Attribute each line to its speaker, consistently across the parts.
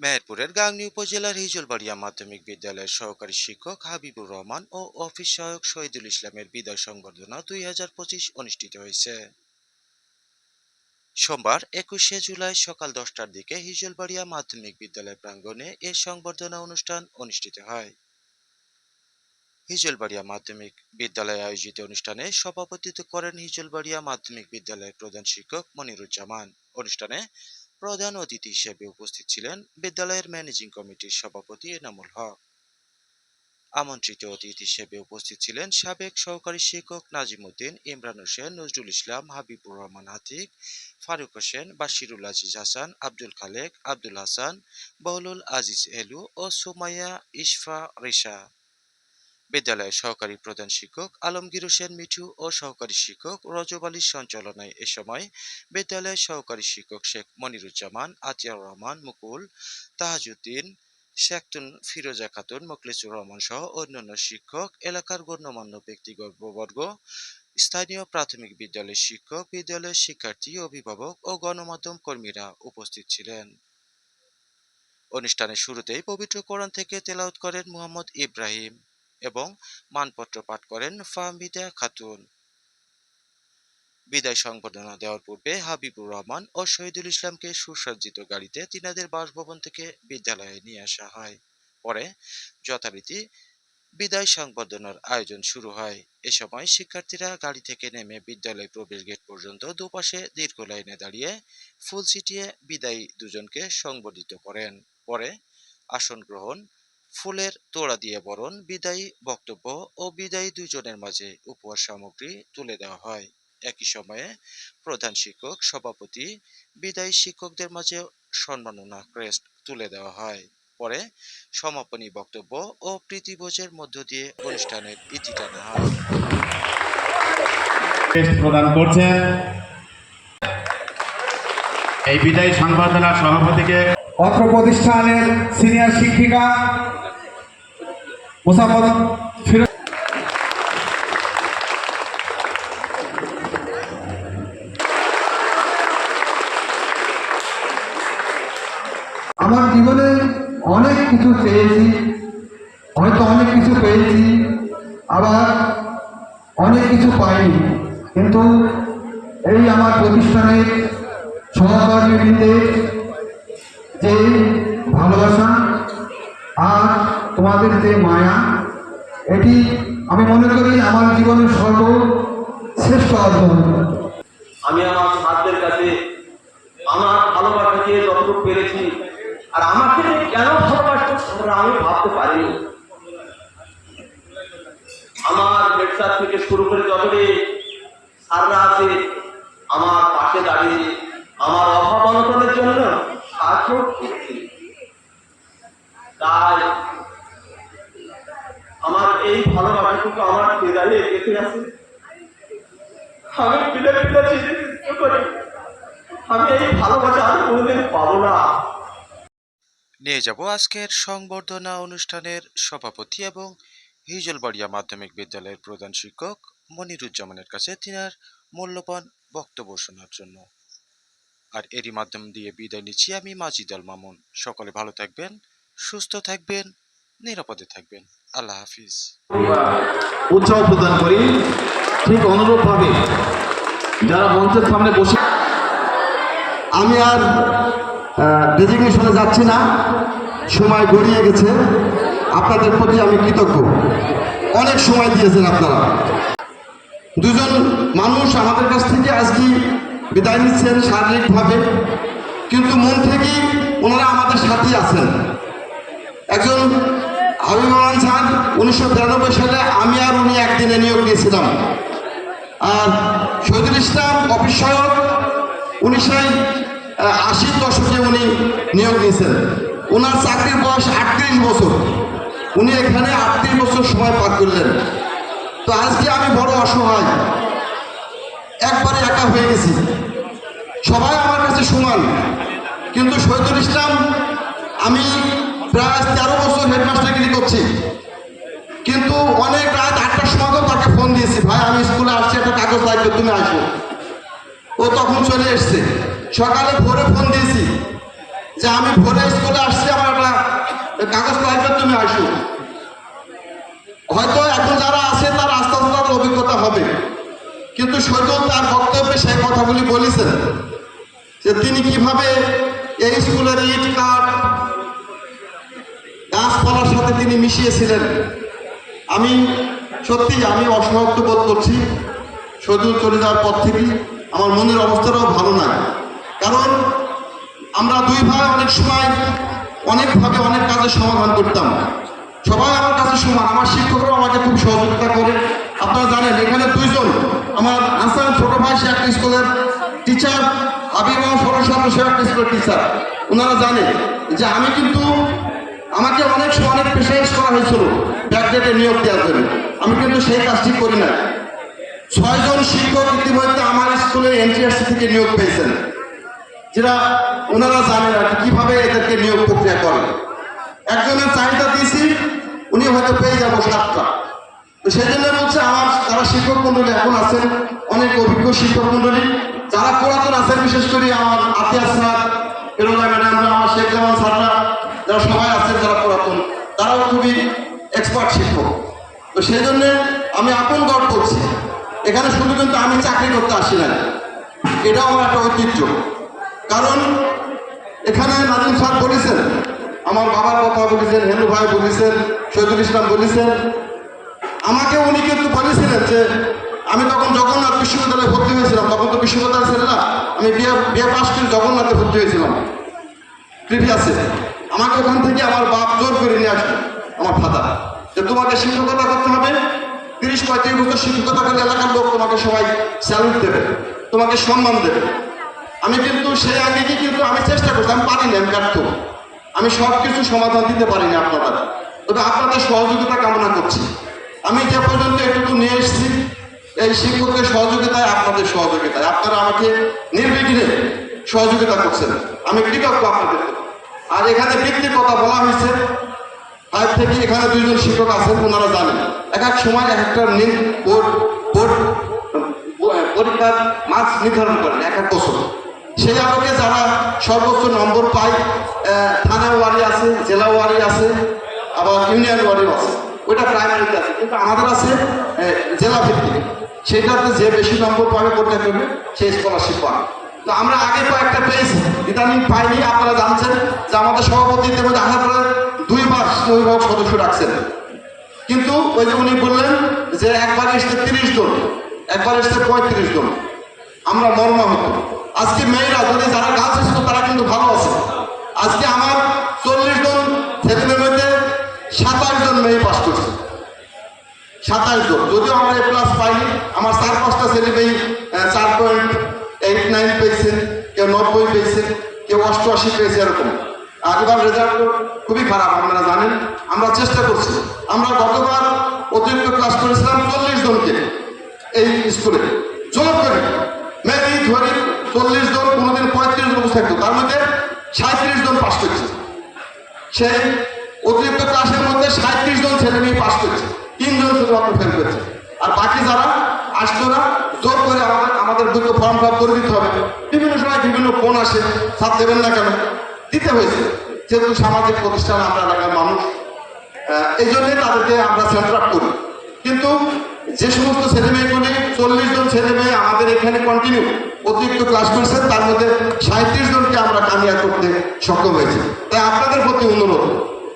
Speaker 1: মেহেরপুরের গাংনী উপজেলার হিজলবাড়িয়া মাধ্যমিক বিদ্যালয়ের সহকারী শিক্ষক হাবিবুর রহমান ও অফিস সহায়ক শহীদুল ইসলামের বিদায় সংবর্ধনা দুই হাজার পঁচিশ অনুষ্ঠিত হয়েছে। সোমবার একুশে জুলাই সকাল দশটার দিকে হিজলবাড়িয়া মাধ্যমিক বিদ্যালয় প্রাঙ্গণে এ সংবর্ধনা অনুষ্ঠান অনুষ্ঠিত হয়। হিজলবাড়িয়া মাধ্যমিক বিদ্যালয়ে আয়োজিত অনুষ্ঠানে সভাপতিত্ব করেন হিজলবাড়িয়া মাধ্যমিক বিদ্যালয়ের প্রধান শিক্ষক মনিরুজ্জামান। অনুষ্ঠানে প্রধান অতিথি হিসেবে উপস্থিত ছিলেন বিদ্যালয়ের ম্যানেজিং কমিটির সভাপতি এনামুল হক। আমন্ত্রিত অতিথি হিসেবে উপস্থিত ছিলেন সাবেক সহকারী শিক্ষক নাজিম উদ্দিন, ইমরান হোসেন, নজরুল ইসলাম, হাবিবুর রহমান আতিক ফারুক হোসেন, বাশিরুল আজিজ হাসান, আব্দুল খালেক, আব্দুল হাসান, বহলুল আজিজ এলু ও সুমাইয়া ইশফা রিসা বিদ্যালয়ের সহকারী প্রধান শিক্ষক আলমগীর হোসেন মিঠু ও সহকারী শিক্ষক রজব আলীর সঞ্চালনায় এ সময় বিদ্যালয়ের সহকারী শিক্ষক শেখ মনিরুজ্জামান আতিয়ার রহমান, মুকুল তাহাজউদ্দিন শেখতুন ফিরোজা খাতুন মোখলেসুর রহমান সহ অন্যান্য শিক্ষক, এলাকার গণ্যমান্য ব্যক্তিবর্গ, স্থানীয় প্রাথমিক বিদ্যালয়ের শিক্ষক, বিদ্যালয়ের শিক্ষার্থী, অভিভাবক ও গণমাধ্যম কর্মীরা উপস্থিত ছিলেন। অনুষ্ঠানের শুরুতেই পবিত্র কোরআন থেকে তেলাউত করেন মোহাম্মদ ইব্রাহিম। এবং মানপত্র পাঠ করেন ফাহমিদা খাতুন। বিদায় সংবর্ধনা দেওয়ার পূর্বে হাবিবুর রহমান ও শহীদুল ইসলামকে সুসজ্জিত গাড়িতে তিনাদের বাসভবন থেকে বিদ্যালয়ে নিয়ে আসা হয়। পরে যথারীতি বিদায় সংবর্ধনার আয়োজন শুরু হয়। এ সময় শিক্ষার্থীরা গাড়ি থেকে নেমে বিদ্যালয় প্রবেশ গেট পর্যন্ত দুপাশে দীর্ঘ লাইনে দাঁড়িয়ে ফুল ছিটিয়ে বিদায়ী দুজনকে সংবর্ধিত করেন। পরে আসন গ্রহণ ফুলের তোড়া দিয়ে বরণ, বিদায়ী বক্তব্য ও বিদায়ী দুজনের মাঝে উপহার সামগ্রী তুলে দেওয়া হয়। একই সময়ে প্রধান শিক্ষক, সভাপতি, বিদায়ী শিক্ষকদের মাঝে সম্মাননা ক্রেস্ট তুলে দেওয়া হয়। পরে সমাপনী বক্তব্য ও প্রীতিভোজের মধ্য দিয়ে অনুষ্ঠানের ইতি টানা হয়।
Speaker 2: প্রদান করছেন। এই বিদায়ী সংবর্ধনা সভাপতিকে
Speaker 3: অত্র প্রতিষ্ঠানের সিনিয়র শিক্ষিকা মুসাফর আমার জীবনে অনেক কিছু চেয়েছি হয়তো অনেক কিছু পেয়েছি, আবার অনেক কিছু পাইনি। কিন্তু এই আমার প্রতিষ্ঠানের সহকর্মীদের যে ভালোবাসা আর তোমাদের যে মায়া, এটি আমি মনে করি আমার জীবনের সর্বশ্রেষ্ঠ অর্জন
Speaker 4: আমি আমার ছাত্রদের কাছে আমার ভালোবাসা দিয়ে যতটুকু পেরেছি, আর আমাকে কেন ভালোবাসতো সেটা আমি ভাবতে পারিনি। আমার হেডস্যার থেকে শুরু করে যতটি সাররা আছে, আমার পাশে দাঁড়িয়ে, আমার অভাব অনটনের জন্য আমার এই ভালোবাসাটুকু আমার আছে। আমি করি। আমি এই ভালোবাসা কোনোদিন পাবো না।
Speaker 1: নিয়ে যাব আজকের সংবর্ধনা অনুষ্ঠানের সভাপতি এবং হিজলবাড়িয়া মাধ্যমিক বিদ্যালয়ের প্রধান শিক্ষক মনিরুজ্জামানের কাছে তিনার মূল্যবান বক্তব্য শোনার জন্য। আর এরই মাধ্যম দিয়ে বিদায় নিচ্ছি আমি মাজিদ আল মামুন। সকলে ভালো থাকবেন, সুস্থ থাকবেন, নিরাপদে থাকবেন। আল্লাহ হাফিজ।
Speaker 5: উৎসাহ প্রদান করি, ঠিক অনুরূপভাবে যারা মঞ্চের সামনে বসে আমি আর ডেজিগনেশনে যাচ্ছি না, সময় গড়িয়ে গেছে। আপনাদের প্রতি আমি কৃতজ্ঞ। অনেক সময় দিয়েছেন আপনারা। দুজন মানুষ আমাদের কাছ থেকে আজকে বিদায় নিচ্ছেন শারীরিকভাবে, কিন্তু মন থেকেই ওনারা আমাদের সাথেই আছেন। একজন হাবিব রহমান উনিশশো তিরানব্বই সালে আমি আর উনি একদিনে নিয়োগ দিয়েছিলাম। আর শহীদুল ইসলাম অফিস সহায়ক উনিশশো আশির দশকে উনি নিয়োগ দিয়েছেন। ওনার চাকরির বয়স আটত্রিশ বছর। উনি এখানে আটত্রিশ বছর সময় পার করলেন। তো আজকে আমি বড় অসহায়। একবারে একা হয়ে গেছি। সবাই আমার কাছে সমান। কিন্তু শহীদুল ইসলাম, আমি প্রায় তেরো বছর হেডমাস্টারগিরি করছি। কিন্তু অনেক রাত আটটার সময়ও তাকে ফোন দিয়েছি, ভাই, আমি স্কুলে আসছি, একটা কাগজ লাগবে, তুমি আসব ও তখন চলে এসছে। সকালে ভোরে ফোন দিয়েছি যে, আমি ভোরে স্কুলে আসছি, আমার একটা কাগজ লাগবে, তুমি আসো। হয়তো এখন যারা আছে, তার আস্তে আস্তে তাদের অভিজ্ঞতা হবে। কিন্তু সৈকত তার বক্তব্যে সেই কথাগুলি বলেছেন যে তিনি কীভাবে এই স্কুলের ইট কাঠ, গাছপালার সাথে তিনি মিশিয়েছিলেন। আমি সত্যি আমি অসহায়ত্ব বোধ করছি সজুল চলে যাওয়ার পর থেকে। আমার মনের অবস্থাটাও ভালো নয়। কারণ আমরা দুই ভাই অনেক সময় অনেকভাবে অনেক কাজের সমাধান করতাম। সবাই আমার কাছে সমান। আমার শিক্ষকরাও আমাকে খুব সহযোগিতা করে। আপনারা জানেন আমার হাসান ছোট ভাই সে একটা স্কুলের টিচার হাবিব সরস্বত সে একটা স্কুলের টিচার ওনারা জানে যে আমি কিন্তু, আমাকে অনেক সময় অনেক প্রেশারাইজ করা হয়েছিল ব্যাকডেটে নিয়োগ দেওয়ার জন্য। আমি কিন্তু সেই কাজটি করি না ছয়জন শিক্ষক ইতিমধ্যে আমার স্কুলে এনটিআরসি থেকে নিয়োগ পেয়েছেন। যেটা ওনারা জানেন আর কীভাবে এদেরকে নিয়োগ প্রক্রিয়া করে। একজনের চাহিদা দিয়েছি, উনি হয়তো পেয়ে যাব সাতটা। তো সেই জন্য বলছে আমার যারা শিক্ষক মন্ডলী এখন আছেন, অনেক অভিজ্ঞ শিক্ষক মন্ডলী, যারা পুরাতন আছেন, বিশেষ করে আমার আতিয়ার স্যার ফেরোজা ম্যাডাম, আমার শেখ জামান স্যাররা, যারা সবাই আছেন, যারা পুরাতন, তারাও খুবই এক্সপার্ট শিক্ষক। তো সেই জন্য আমি আপন গড় করছি। এখানে শুধু কিন্তু আমি চাকরি করতে আসি না এটাও আমার একটা ঐতিহ্য। কারণ এখানে নাজিম স্যার বলেছেন, আমার বাবার কথা বলেছেন হেলু ভাই বলেছেন, শহীদুল ইসলাম বলেছেন আমাকে উনি কিন্তু বলেছিলেন যে, আমি তখন জগন্নাথ বিশ্ববিদ্যালয়ে ভর্তি হয়েছিলাম। তখন তো বিশ্ববিদ্যালয় ছিল না আমি বিয়ে বিয়ে পাশ করে জগন্নাথে ভর্তি হয়েছিলাম। প্রিভিয়াসে আমাকে ওখান থেকে আমার বাপ জোর করে নিয়ে আসলো, আমার ফাদার। যে তোমাকে শিক্ষকতা করতে হবে, তিরিশ পঁয়ত্রিশ বছর শিক্ষকতা করলে এলাকার লোক তোমাকে সবাই স্যালুট দেবে, তোমাকে সম্মান দেবে। আমি কিন্তু সেই আগে কি কিন্তু আমি চেষ্টা করছি, আমি পারিনি, আমি ব্যর্থ। আমি সব কিছু সমাধান দিতে পারিনি আপনাদের। তবে আপনাদের সহযোগিতা কামনা করছি। আমি যে পর্যন্ত একটু নিয়ে এসেছি, এই শিক্ষকের সহযোগিতায়, আপনাদের সহযোগিতায়। আপনারা আমাকে নির্বিঘ্নে সহযোগিতা করছেন। আমি কৃতজ্ঞ আপনাদের আর এখানে বৃত্তির কথা বলা হয়েছে। ফাইভ থেকে এখানে দুইজন শিক্ষক আছেন, ওনারা জানেন। এক এক সময় এক একটা নিন বোর্ড বোর্ড, পরীক্ষার মার্কস নির্ধারণ করেন এক এক বছর। সেই আলোকে যারা সর্বোচ্চ নম্বর পায় থানা ওয়ারি আছে, জেলা ওয়ারি আছে, আবার ইউনিয়ন ওয়ারিও আছে। ওইটা প্রাইমারিতে আছে কিন্তু আমাদের আছে জেলা ভিত্তিক। সেটাতে যে বেশি নম্বর পাবে করতে করবে সেই স্কলারশিপ পাবে। তো আমরা আগে কয়েকটা পেয়েছি ইদানিং পাইনি, আপনারা জানছেন যে আমাদের সভাপতি ইতিমধ্যে আসার পরে দুইবার অভিভাবক সদস্য রাখছেন। কিন্তু ওই যে উনি বললেন যে একবার এসছে তিরিশ জন, একবার এসছে পঁয়ত্রিশ জন। আমরা মর্মাহত। আজকে মেয়েরা, যদি যারা গাছ স্কুল তারা কিন্তু ভালো আছে। আজকে আমার চল্লিশ জন ছেলেমেয়ের মধ্যে সাতাশ জন মেয়ে পাস করছে। সাতাশ জন। যদিও আমরা এ প্লাস পাইনি, আমার চার পাঁচটা ছেলে মেয়ে চার পয়েন্ট এইট নাইন পেয়েছে, কেউ নব্বই পেয়েছে, কেউ অষ্টআশি পেয়েছে, এরকম। আর এবার রেজাল্ট খুবই খারাপ, আপনারা জানেন। আমরা চেষ্টা করছি। আমরা গতবার অতিরিক্ত ক্লাস করেছিলাম চল্লিশ জনকে এই স্কুলে জোর করে। মেবি ধরি চল্লিশ জন, কোনোদিন পঁয়ত্রিশ জন থাকতো। তার মধ্যে সাঁত্রিশ জন পাস করছে। সেই অতিরিক্ত ক্লাসের মধ্যে সাঁত্রিশ জন ছেলে মেয়ে পাস করছে। তিনজন শুধুমাত্র ফেল করেছে। আর বাকি যারা আসতো না, জোর করে আমাদের আমাদের দুটো ফর্ম ফিল করে দিতে হবে। বিভিন্ন সময় বিভিন্ন ফোন আসে সাথ দেবেন না কেন? দিতে হয়েছে। যেহেতু সামাজিক প্রতিষ্ঠান, আমরা এলাকার মানুষ এই জন্যই তাদেরকে আমরা সেন্টার আপ করি। কিন্তু যে সমস্ত ছেলে মেয়েগুলি চল্লিশ জন ছেলে মেয়ে আমাদের এখানে কন্টিনিউ অতিরিক্ত ক্লাস করছেন তার মধ্যে সাঁত্রিশ জনকে আমরা কামিয়া করতে সক্ষম হয়েছি। তাই আপনাদের প্রতি অনুরোধ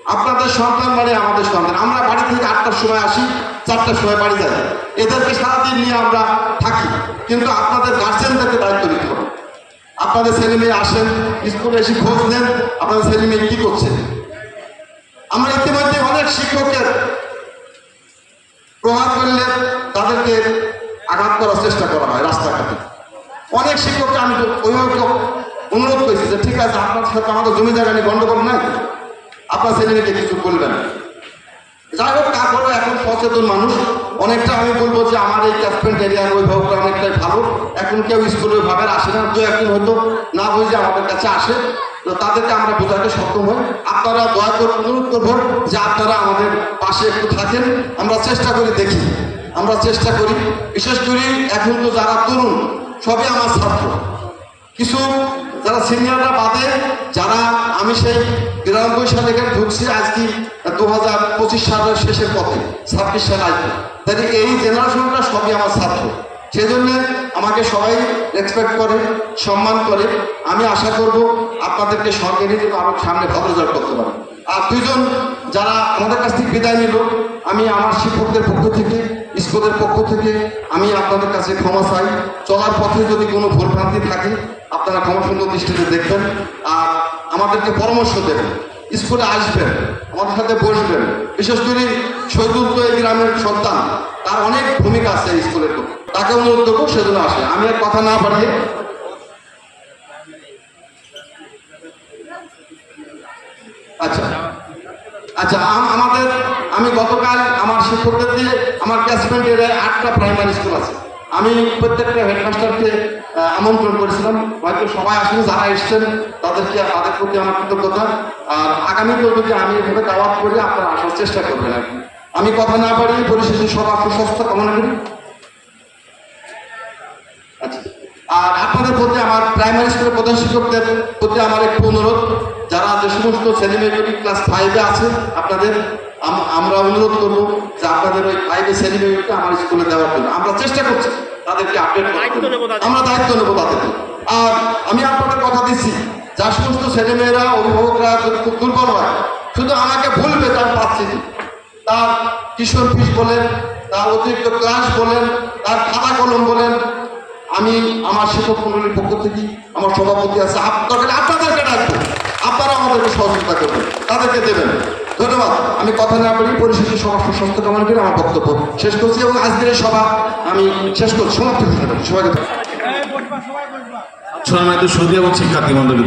Speaker 5: আপনাদের সন্তান মানে আমাদের সন্তান। আমরা বাড়ি থেকে আটটার সময় আসি, চারটার সময় বাড়ি যাই। এদেরকে সারাদিন নিয়ে আমরা থাকি। কিন্তু আপনাদের গার্জেনদেরকে দায়িত্ব নিতে হবে। আপনাদের ছেলে মেয়ে আসেন, স্কুলে এসে খোঁজ নেন, আপনাদের ছেলে মেয়ে কি করছে? আমরা ইতিমধ্যে অনেক শিক্ষকের প্রভাব করলে তাদেরকে আঘাত করার চেষ্টা করা হয় রাস্তাঘাটে। অনেক শিক্ষককে আমি অভিভাবক অনুরোধ করেছি যে, ঠিক আছে, আপনার সাথে আমাদের জমি জায়গা নিয়ে গন্ডগোল নাই? আপনার ছেলে মেয়েকে কিছু বলবেন। যাই হোক তারপরে এখন সচেতন মানুষ। অনেকটা আমি বলব যে আমার এই ক্যাপ্টেন এরিয়ার অভিভাবকরা অনেকটাই ভালো। এখন কেউ স্কুলের ভাবে আসে না দু একদিন হয়তো না বুঝে আমাদের কাছে আসে। তো তাদেরকে আমরা বোঝাতে সক্ষম হই। আপনারা দয়া করে অনুরোধ করব যে আপনারা আমাদের পাশে একটু থাকেন। আমরা চেষ্টা করি দেখি। আমরা চেষ্টা করি। বিশেষ করে এখন তো যারা তরুণ, সবই আমার ছাত্র। কিছু যারা সিনিয়ররা বাদে, যারা আমি সেই বিরানব্বই সালে ঢুকছি আজকে দু হাজার পঁচিশ সালের শেষের পথে, ছাব্বিশ সাল আসবে তাই এই জেনারেশনটা সবই আমার ছাত্র। সেই জন্য আমাকে সবাই রেসপেক্ট করে, সম্মান করে। আমি আশা করব আপনাদেরকে সঙ্গে নিয়ে আরও সামনে ভালো করতে পারে। আর দুজন যারা আমাদের কাছ থেকে বিদায় নিল, আমি আমার শিক্ষকদের পক্ষ থেকে স্কুলের পক্ষ থেকে আমি আপনাদের কাছে ক্ষমা চাই। চলার পথে যদি কোনো ভুলভ্রান্তি থাকে, আপনারা ক্ষমা সুন্দর দৃষ্টিতে দেখবেন আর আমাদেরকে পরামর্শ দেবেন। স্কুলে আসবেন, আমাদের সাথে বসবেন। বিশেষ করে শহীদুল গ্রামের সন্তান, তার অনেক ভূমিকা আছে স্কুলের। তাকে অনুরোধ করব সেজন্য আসে। আমি আর কথা না বাড়িয়ে আচ্ছা। আচ্ছা আম- আমাদের আমি গতকাল আমার শিক্ষকদের দিয়ে আমার ক্যাচমেন্ট এরিয়ায় আটটা প্রাইমারি স্কুল আছে। আমি প্রত্যেকটা হেডমাস্টারকে আমন্ত্রণ করেছিলাম। হয়তো সবাই আসেন যারা এসছেন, তাদেরকে তাদের প্রতি আমার কৃতজ্ঞতা। আর আগামীতেও যদি আমি এভাবে দাওয়াত করি, আপনারা আসার চেষ্টা করবেন আর আমি কথা না পারি পরিশেষে সবার সুস্বাস্থ্য কামনা করি। আচ্ছা। আর আপনাদের প্রতি আমার প্রাইমারি স্কুলের প্রধান শিক্ষকদের প্রতি আমার একটু অনুরোধ। যারা যে সমস্ত ছেলেমেয়েগুলি ক্লাস ফাইভে আছে আপনাদের আমরা অনুরোধ করব যে আপনাদের ওই ফাইভে ছেলেমেয়েগুলিকে আমার স্কুলে দেওয়ার জন্য। আমরা চেষ্টা করছি তাদেরকে আপডেট আমরা দায়িত্ব নেব তাদেরকে আর আমি আপনাদের কথা দিচ্ছি যা সমস্ত ছেলেমেয়েরা অভিভাবকরা যদি খুব দুর্বল হয় শুধু আমাকে ভুলবে তার পাচ্ছি তার টিউশন ফিস বলেন তার অতিরিক্ত ক্লাস বলেন তার খাতা কলম বলেন আমি আমার শিক্ষক মন্ডলীর পক্ষ থেকে আমার সভাপতি আছে আপনাদের আপনাদেরকে ডাকবো। আপনারা আমাদেরকে সহযোগিতা করবেন, তাদেরকে দেবেন। ধন্যবাদ। আমি কথা না বলি, পরিশেষে সমস্ত সমস্ত কামনা করে আমার বক্তব্য শেষ করছি এবং আজকের সভা আমি শেষ করছি। সমাপ্ত ঘোষণা করছি। সবাইকে
Speaker 2: সম্মানিত সৌদি এবং শিক্ষার্থী মন্ডলী